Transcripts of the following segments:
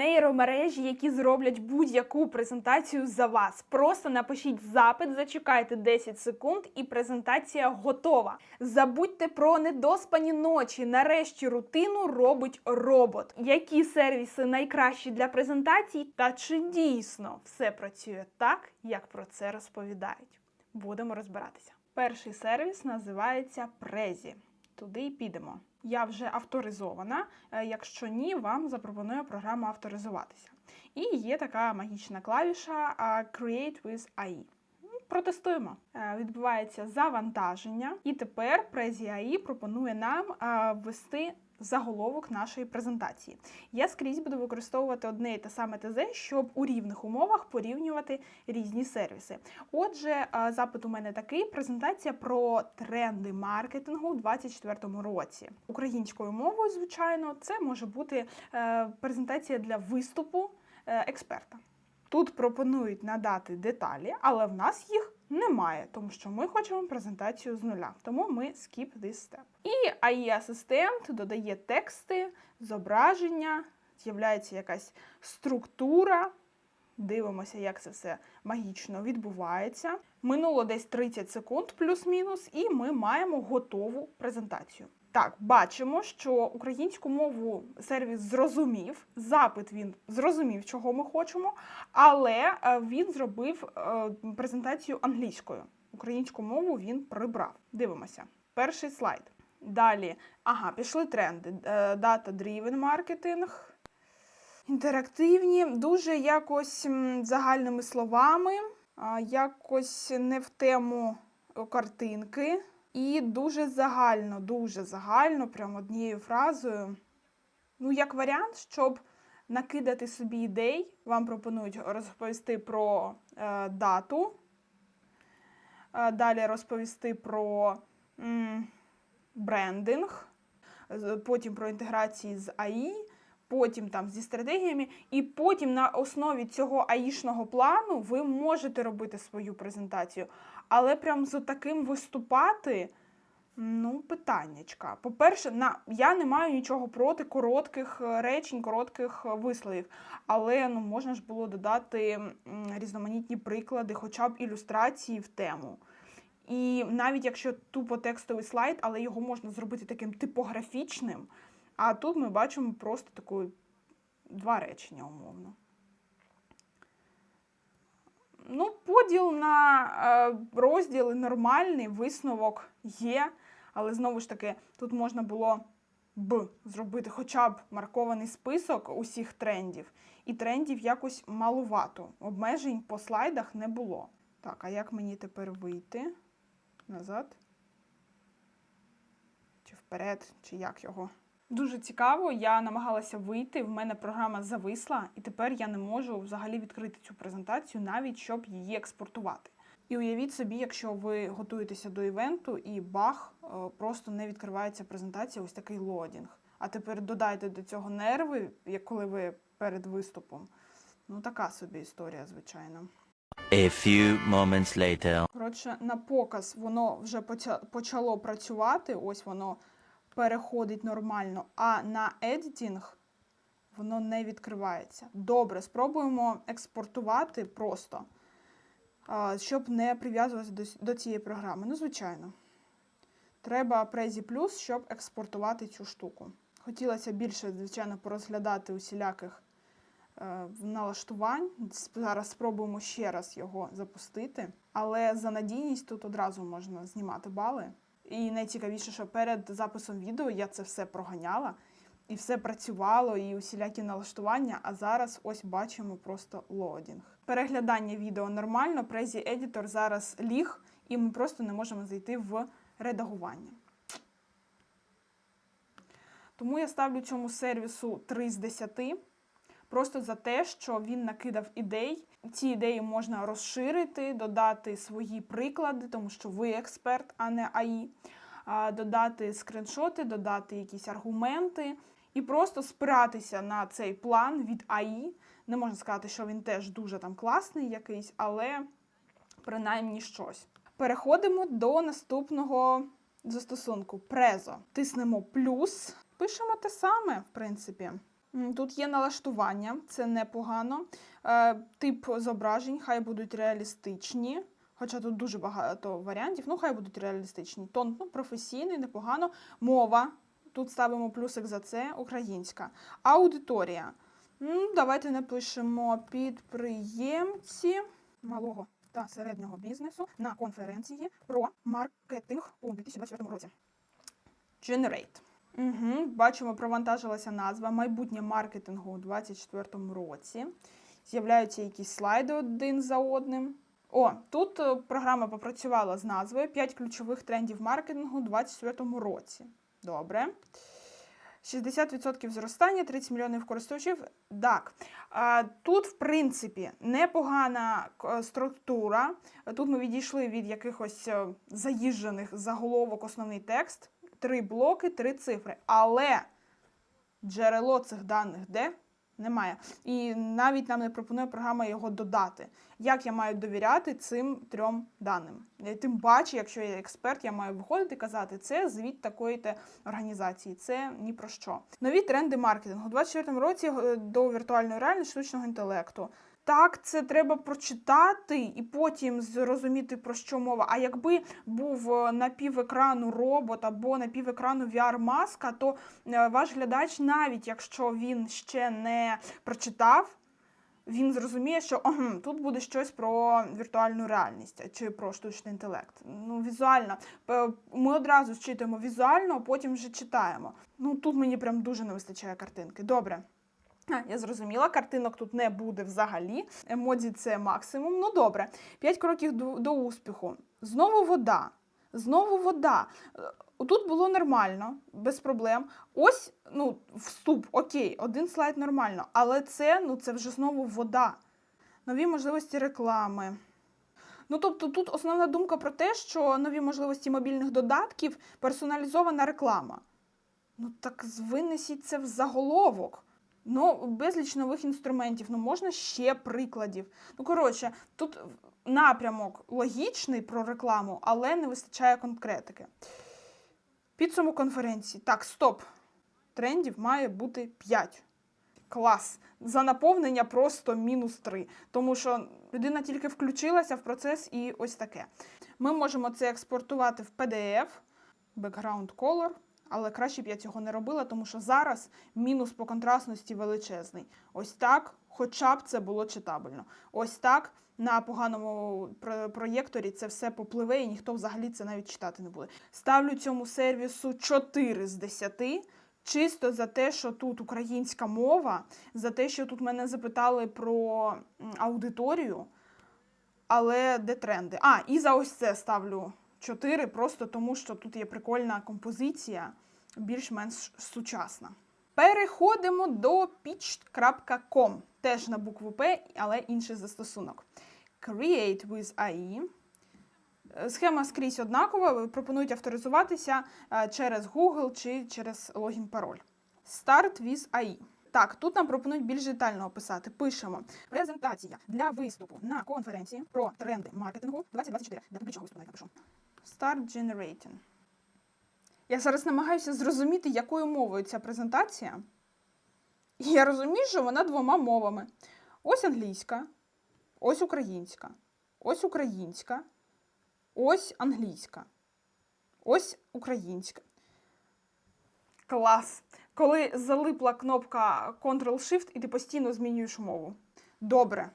нейромережі, які зроблять будь-яку презентацію за вас. Просто напишіть запит, зачекайте 10 секунд, і презентація готова. Забудьте про недоспані ночі. Нарешті рутину робить робот. Які сервіси найкращі для презентацій? Та чи дійсно все працює так, як про це розповідають? Будемо розбиратися. Перший сервіс називається Презі. Туди й підемо. Я вже авторизована. Е, Якщо ні, вам запропонує програма авторизуватися. І є така магічна клавіша Create with AI. Ну, Протестуємо. Е, Відбувається завантаження, і тепер Prezi AI пропонує нам ввести заголовок нашої презентації. Я скрізь буду використовувати одне і те саме ТЗ, щоб у рівних умовах порівнювати різні сервіси. Отже, запит у мене такий: презентація про тренди маркетингу у 2024 році. Українською мовою, звичайно, це може бути е, презентація для виступу е, експерта. Тут пропонують надати деталі, але в нас їх немає, тому що ми хочемо презентацію з нуля. Тому ми skip this step. І AI-асистент додає тексти, зображення, з'являється якась структура. Дивимося, як це все магічно відбувається. Минуло десь 30 секунд, плюс-мінус, і ми маємо готову презентацію. Так, бачимо, що українську мову сервіс зрозумів, запит він зрозумів, чого ми хочемо, але е, він зробив е, презентацію англійською. Українську мову він прибрав. Дивимося. Перший слайд. Далі, ага, пішли тренди. Е, Data-driven маркетинг, інтерактивні, дуже якось загальними словами, якось не в тему е, картинки. І дуже загально, дуже загально, прям однією фразою. Ну, як варіант, щоб накидати собі ідей, вам пропонують розповісти про е, дату, е, далі розповісти про м, брендинг, потім про інтеграції з АІ, потім там зі стратегіями, і потім на основі цього аїшного плану ви можете робити свою презентацію. Але прям з таким виступати. Ну, питаннячка. По-перше, на я не маю нічого проти коротких е, речень, коротких е, висловів. Але ну можна ж було додати різноманітні приклади, хоча б ілюстрації в тему. І навіть якщо тупо текстовий слайд, але його можна зробити таким типографічним. А тут ми бачимо просто таку два речення умовно. Ну, поділ на е, розділи нормальний, висновок є, але знову ж таки, тут можна було б зробити хоча б маркований список усіх трендів, і трендів якось малувато. Обмежень по слайдах не було. Так, а як мені тепер вийти? Назад? Чи вперед, чи як його? Дуже цікаво, я намагалася вийти, в мене програма зависла, і тепер я не можу взагалі відкрити цю презентацію, навіть щоб її експортувати. І уявіть собі, якщо ви готуєтеся до івенту і бах, е, просто не відкривається презентація, ось такий лодінг. А тепер додайте до цього нерви, як коли ви перед виступом. Ну, така собі історія, звичайно. A few moments later. Коротше, на показ воно вже поча- почало працювати, ось воно переходить нормально, а на едітінг воно не відкривається. Добре, спробуємо експортувати просто, щоб не прив'язуватися до, цієї програми. Ну, звичайно. Треба Prezi Plus, щоб експортувати цю штуку. Хотілося більше, звичайно, порозглядати усіляких е, налаштувань. Зараз спробуємо ще раз його запустити. Але за надійність тут одразу можна знімати бали. І найцікавіше, що перед записом відео я це все проганяла, і все працювало, і усілякі налаштування. А зараз ось бачимо просто лодінг. Переглядання відео нормально. Prezi Editor зараз ліг, і ми просто не можемо зайти в редагування. Тому я ставлю цьому сервісу 3 з 10. Просто за те, що він накидав ідей. Ці ідеї можна розширити, додати свої приклади, тому що ви експерт, а не АІ, додати скріншоти, додати якісь аргументи і просто спиратися на цей план від АІ. Не можна сказати, що він теж дуже там класний якийсь, але принаймні щось. Переходимо до наступного застосунку Презо. Тиснемо плюс, пишемо те саме, в принципі. Тут є налаштування, це непогано. Е, тип зображень, хай будуть реалістичні. Хоча тут дуже багато варіантів, ну хай будуть реалістичні. Тон ну, професійний, непогано. Мова. Тут ставимо плюсик за це, українська. Аудиторія. М, Давайте напишемо підприємці малого та середнього бізнесу на конференції про маркетинг у 2024 році. Generate. Угу, бачимо, провантажилася назва майбутнє маркетингу у 2024 році. З'являються якісь слайди один за одним. О, тут е, програма попрацювала з назвою 5 ключових трендів маркетингу у 2024 році. Добре. 60% зростання, 30 мільйонів користувачів. Так, тут, в принципі, непогана структура. Тут ми відійшли від якихось е, заїжджених заголовок, основний текст, три блоки, три цифри. Але джерело цих даних де? Немає. І навіть нам не пропонує програма його додати. Як я маю довіряти цим трьом даним? Е, Тим паче, якщо я експерт, я маю виходити і казати, це звіт такої-то організації, це ні про що. Нові тренди маркетингу у 2024 році е, до віртуальної реальності штучного інтелекту. Так, це треба прочитати і потім зрозуміти про що мова. А якби був е, на півекрану робот або на півекрану VR-маска, то е, ваш глядач, навіть якщо він ще не прочитав, він зрозуміє, що «Ага, тут буде щось про віртуальну реальність чи про штучний інтелект. Ну, візуально. Ми одразу зчитуємо візуально, а потім вже читаємо. Ну тут мені прям дуже не вистачає картинки. Добре. Я зрозуміла, картинок тут не буде взагалі. Емодзі це максимум. Ну добре. П'ять кроків до, до успіху. Знову вода. Знову вода. Е, Тут було нормально, без проблем. Ось, ну, вступ, окей, один слайд нормально. Але це, ну, це вже знову вода. Нові можливості реклами. Ну, тобто, тут основна думка про те, що нові можливості мобільних додатків персоналізована реклама. Ну так винесіть це в заголовок. Ну, безліч нових інструментів. Ну, можна ще прикладів. Ну, коротше, тут напрямок логічний про рекламу, але не вистачає конкретики. Підсумок конференції. Так, стоп. Трендів має бути 5. Клас. За наповнення просто мінус 3. Тому що людина тільки включилася в процес і ось таке. Ми можемо це експортувати в PDF, background color, але краще б я цього не робила, тому що зараз мінус по контрастності величезний. Ось так, хоча б це було читабельно. Ось так на поганому проєкторі це все попливе, і ніхто взагалі це навіть читати не буде. Ставлю цьому сервісу 4 з 10. Чисто за те, що тут українська мова, за те, що тут мене запитали про аудиторію, але де тренди? А, і за ось це ставлю 4, просто тому що тут є прикольна композиція, більш-менш сучасна. Переходимо до pitch.com. Теж на букву П, але інший застосунок. Create with AI. Е, Схема скрізь однакова. Пропонують авторизуватися е, через Google чи через логін пароль. Start with AI. Так, тут нам пропонують більш детально описати. Пишемо презентація для виступу на конференції про тренди маркетингу 2024. Для публічного виступу навіть напишу. Start generating. Я зараз намагаюся зрозуміти, якою мовою ця презентація. І я розумію, що вона двома мовами. Ось англійська, ось українська, ось українська, ось англійська, ось українська. Клас. Коли залипла кнопка Ctrl-Shift, і ти постійно змінюєш мову. Добре.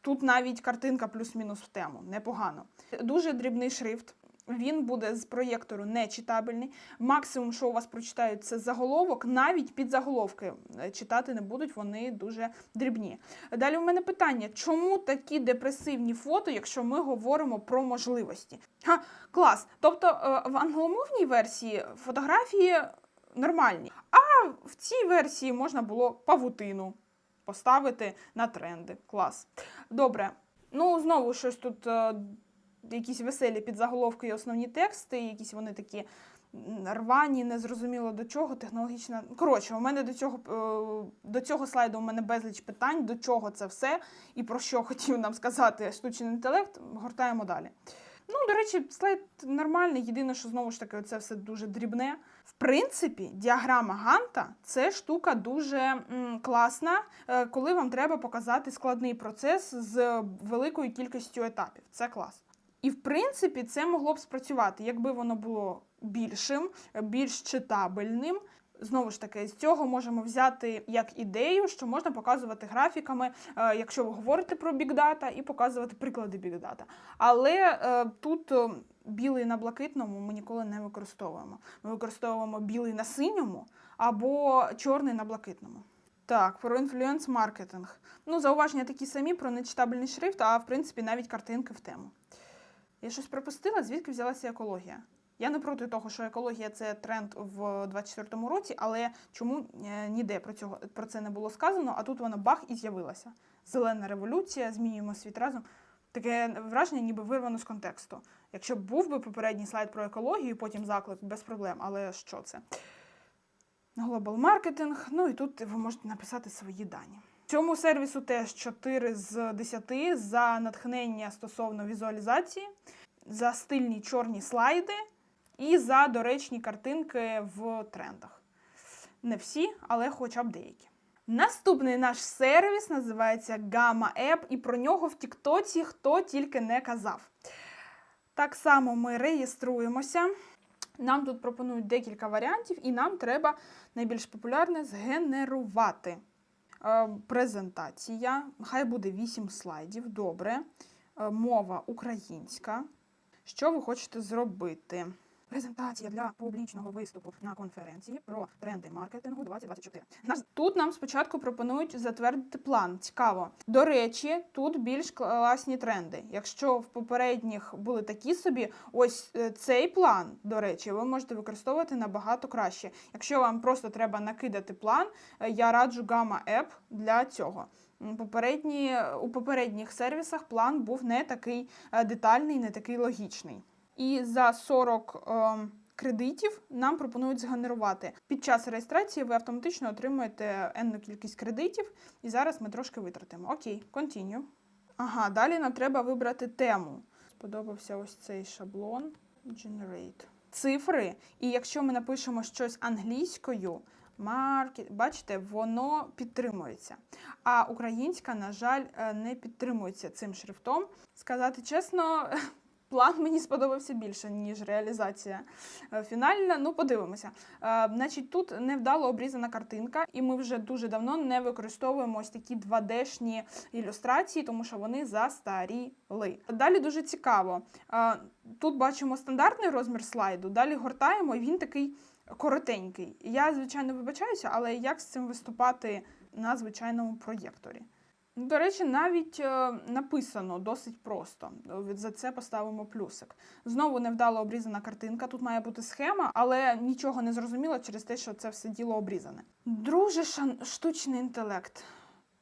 Тут навіть картинка плюс-мінус в тему. Непогано. Дуже дрібний шрифт. Він буде з проєктору не читабельний. Максимум, що у вас прочитають, це заголовок. Навіть під заголовки е, читати не будуть, вони дуже дрібні. Далі у мене питання: чому такі депресивні фото, якщо ми говоримо про можливості? Ха, клас. Тобто е, в англомовній версії фотографії нормальні, а в цій версії можна було павутину поставити на тренди. Клас. Добре. Ну, знову щось тут. Якісь веселі підзаголовки і основні тексти, якісь вони такі рвані, незрозуміло до чого, технологічна. Коротше, у мене до цього, е, до цього слайду у мене безліч питань, до чого це все і про що хотів нам сказати штучний інтелект. Гортаємо далі. Ну, до речі, слайд нормальний. Єдине, що знову ж таки, це все дуже дрібне. В принципі, діаграма Ганта це штука дуже м, класна, е, коли вам треба показати складний процес з великою кількістю етапів. Це класно. І в принципі, це могло б спрацювати, якби воно було більшим, більш читабельним. Знову ж таки, з цього можемо взяти як ідею, що можна показувати графіками, е, якщо ви говорите про бікдата, і показувати приклади бікдата. Але е, тут е, білий на блакитному ми ніколи не використовуємо. Ми використовуємо білий на синьому або чорний на блакитному. Так, про інфлюенс маркетинг. Ну, зауваження такі самі про нечитабельний шрифт, а в принципі навіть картинки в тему. Я щось пропустила, звідки взялася екологія? Я не проти того, що екологія це тренд в 24-му році, але чому е, ніде про цього про це не було сказано, а тут вона бах і з'явилася. Зелена революція, змінюємо світ разом. Таке враження, ніби вирвано з контексту. Якщо б був би попередній слайд про екологію, потім заклик без проблем. Але що це? Глобал маркетинг. Ну і тут ви можете написати свої дані. Цьому сервісу теж 4 з 10 за натхнення стосовно візуалізації, за стильні чорні слайди і за доречні картинки в трендах. Не всі, але хоча б деякі. Наступний наш сервіс називається Gamma App, і про нього в Тіктоці хто тільки не казав. Так само ми реєструємося. Нам тут пропонують декілька варіантів, і нам треба найбільш популярне згенерувати. Е, презентація. Хай буде 8 слайдів. Добре. Е, мова українська. Що ви хочете зробити? Презентація для публічного виступу на конференції про тренди маркетингу 2024. Нас тут нам спочатку пропонують затвердити план. Цікаво. До речі, тут більш класні тренди. Якщо в попередніх були такі собі, ось е, цей план, до речі, ви можете використовувати набагато краще. Якщо вам просто треба накидати план, е, я раджу Gamma App для цього. Попередні, у попередніх сервісах план був не такий е, детальний, не такий логічний. І за 40 е, кредитів нам пропонують згенерувати. Під час реєстрації ви автоматично отримуєте енну кількість кредитів, і зараз ми трошки витратимо. Окей, continue. Ага, далі нам треба вибрати тему. Сподобався ось цей шаблон. Generate. Цифри. І якщо ми напишемо щось англійською, маркет, бачите, воно підтримується. А українська, на жаль, е, не підтримується цим шрифтом. Сказати чесно, план мені сподобався більше, ніж реалізація е, фінальна. Ну, подивимося. Е, Значить, тут невдало обрізана картинка, і ми вже дуже давно не використовуємо ось такі 2D-шні ілюстрації, тому що вони застаріли. Далі дуже цікаво. Е, Тут бачимо стандартний розмір слайду, далі гортаємо, і він такий коротенький. Я, звичайно, вибачаюся, але як з цим виступати на звичайному проєкторі? До речі, навіть е, написано досить просто. За це поставимо плюсик. Знову невдало обрізана картинка. Тут має бути схема, але нічого не зрозуміло через те, що це все діло обрізане. Друже, шан- штучний інтелект.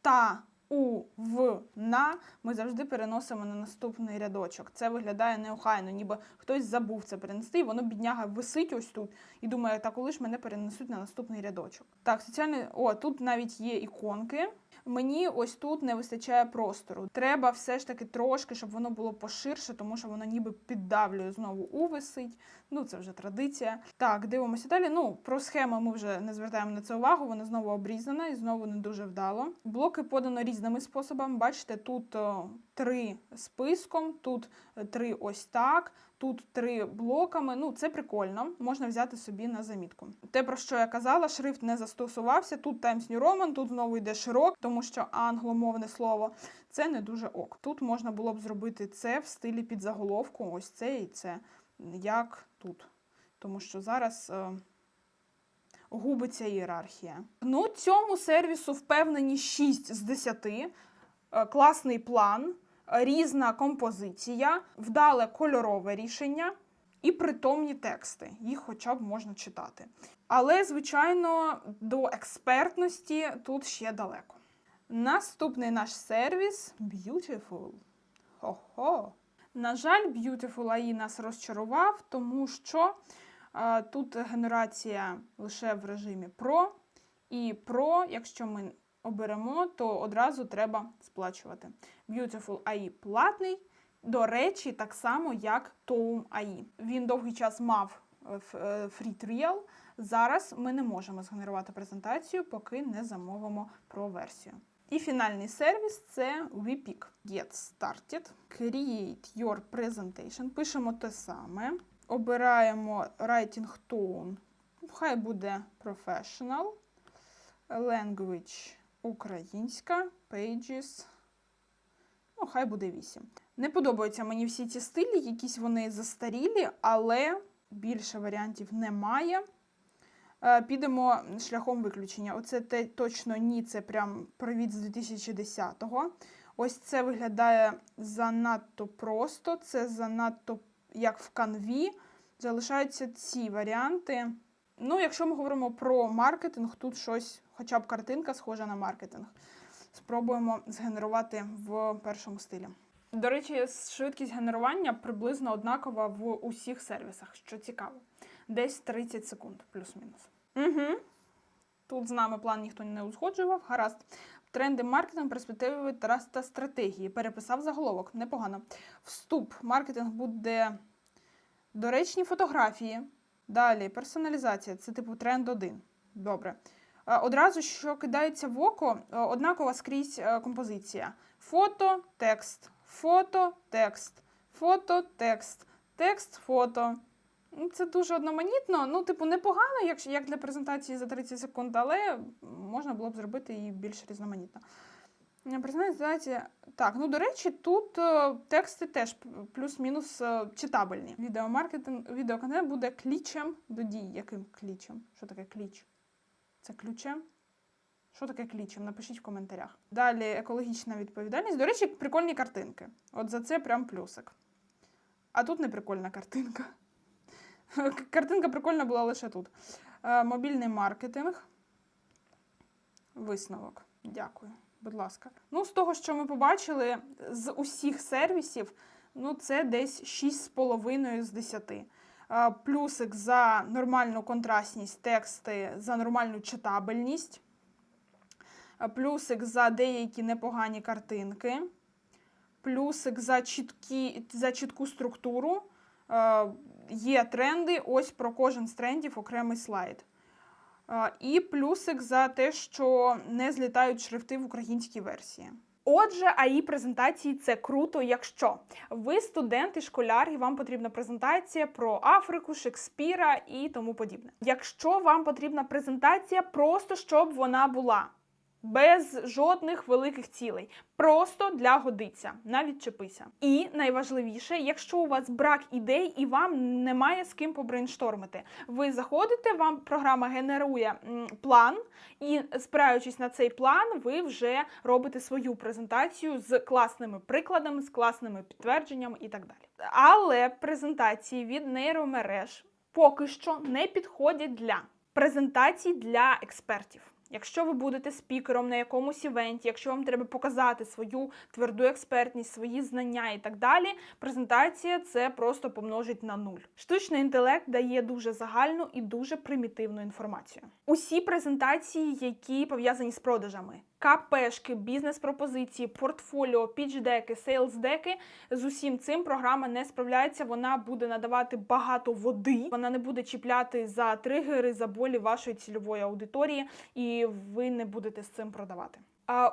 Та у в на ми завжди переносимо на наступний рядочок. Це виглядає неохайно, ніби хтось забув це перенести, і воно бідняга висить ось тут і думає, та коли ж мене перенесуть на наступний рядочок. Так, соціальний. О, тут навіть є іконки. Мені ось тут не вистачає простору. Треба все ж таки трошки, щоб воно було поширше, тому що воно ніби піддавлює знову увисить. Ну, це вже традиція. Так, дивимося далі. Ну, про схему ми вже не звертаємо на це увагу. Вона знову обрізана і знову не дуже вдало. Блоки подано різними способами. Бачите, тут три списком, тут е, три ось так. Тут три блоками. Ну, це прикольно, можна взяти собі на замітку. Те, про що я казала, шрифт не застосувався. Тут Times New Roman, тут знову йде широк, тому що англомовне слово це не дуже ок. Тут можна було б зробити це в стилі підзаголовку, ось це і це, як тут. Тому що зараз. Е, Губиться ієрархія. Ну, цьому сервісу впевнені 6 з 10. Е, Класний план, різна композиція, вдале кольорове рішення і притомні тексти. Їх хоча б можна читати. Але, звичайно, до експертності тут ще далеко. Наступний наш сервіс Beautiful. Хо-хо. На жаль, Beautiful AI нас розчарував, тому що е, тут генерація лише в режимі Pro, і Pro, якщо ми оберемо, то одразу треба сплачувати. Beautiful AI платний. До речі, так само, як Toum AI. Він довгий час мав е, е, free trial, Зараз ми не можемо згенерувати презентацію, поки не замовимо про версію. І фінальний сервіс це WePick. Get started. Create your presentation. Пишемо те саме. Обираємо writing tone. Хай буде professional. Language українська. Pages. Ну, хай буде 8. Не подобаються мені всі ці стилі, якісь вони застарілі, але більше варіантів немає. Е, Підемо шляхом виключення. Оце те точно ні, це прям привіт з 2010-го. Ось це виглядає занадто просто, це занадто як в канві. Залишаються ці варіанти. Ну, якщо ми говоримо про маркетинг, тут щось, хоча б картинка схожа на маркетинг. Спробуємо згенерувати в першому стилі. До речі, швидкість генерування приблизно однакова в усіх сервісах, що цікаво. Десь 30 секунд, плюс-мінус. Угу. Тут з нами план ніхто не узгоджував. Гаразд. Тренди маркетинг, перспективи та стратегії. Переписав заголовок. Непогано. Вступ. Маркетинг буде доречні фотографії. Далі персоналізація. Це типу тренд 1. Добре. Е, Одразу, що кидається в око, е, однакова скрізь е, композиція. Фото, текст, фото, текст, фото, текст, текст, фото. Ну, Це дуже одноманітно. Ну, типу, непогано, як, як для презентації за 30 секунд, але можна було б зробити і більш різноманітно. Презентація. Так, ну до речі, тут тексти теж плюс-мінус читабельні. Відеомаркетинг, відеоконтент буде клічем до дій. Яким клічем? Що таке кліч? Це ключем? Що таке клічем? Напишіть в коментарях. Далі екологічна відповідальність. До речі, прикольні картинки. От за це прям плюсик. А тут не прикольна картинка. Картинка прикольна була лише тут. Е, Мобільний маркетинг. Висновок. Дякую, будь ласка. Ну, з того, що ми побачили, з усіх сервісів, ну, це десь 6,5 з 10. Плюсик за нормальну контрастність тексти, за нормальну читабельність. Плюсик за деякі непогані картинки. Плюсик за, чіткі, за чітку структуру. Є тренди, ось про кожен з трендів окремий слайд. І плюсик за те, що не злітають шрифти в українській версії. Отже, АІ презентації це круто, якщо ви студент і школяр, і вам потрібна презентація про Африку, Шекспіра і тому подібне. Якщо вам потрібна презентація, просто щоб вона була. Без жодних великих цілей, просто для годиться, навіть чепися. І найважливіше, якщо у вас брак ідей і вам немає з ким побрейнштормити, ви заходите, вам програма генерує план, і спираючись на цей план, ви вже робите свою презентацію з класними прикладами, з класними підтвердженнями і так далі. Але презентації від нейромереж поки що не підходять для презентацій для експертів. Якщо ви будете спікером на якомусь івенті, якщо вам треба показати свою тверду експертність, свої знання і так далі, презентація це просто помножить на нуль. Штучний інтелект дає дуже загальну і дуже примітивну інформацію. Усі презентації, які пов'язані з продажами. КПшки, бізнес-пропозиції, портфоліо, пічдеки, сейлздеки з усім цим програма не справляється. Вона буде надавати багато води. Вона не буде чіпляти за тригери, за болі вашої цільової аудиторії, і ви не будете з цим продавати.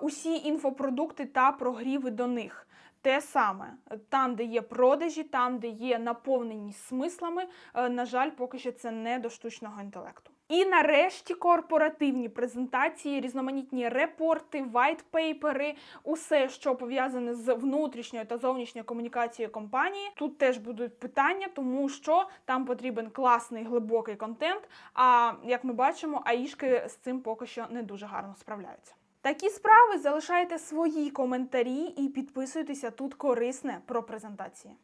Усі інфопродукти та прогріви до них. Те саме там, де є продажі, там, де є наповненість смислами, е, на жаль, поки що це не до штучного інтелекту. І нарешті корпоративні презентації, різноманітні репорти, вайтпейпери, усе, що пов'язане з внутрішньою та зовнішньою комунікацією компанії. Тут теж будуть питання, тому що там потрібен класний глибокий контент. А як ми бачимо, аїшки з цим поки що не дуже гарно справляються. Такі справи залишайте свої коментарі і підписуйтеся тут корисне про презентації.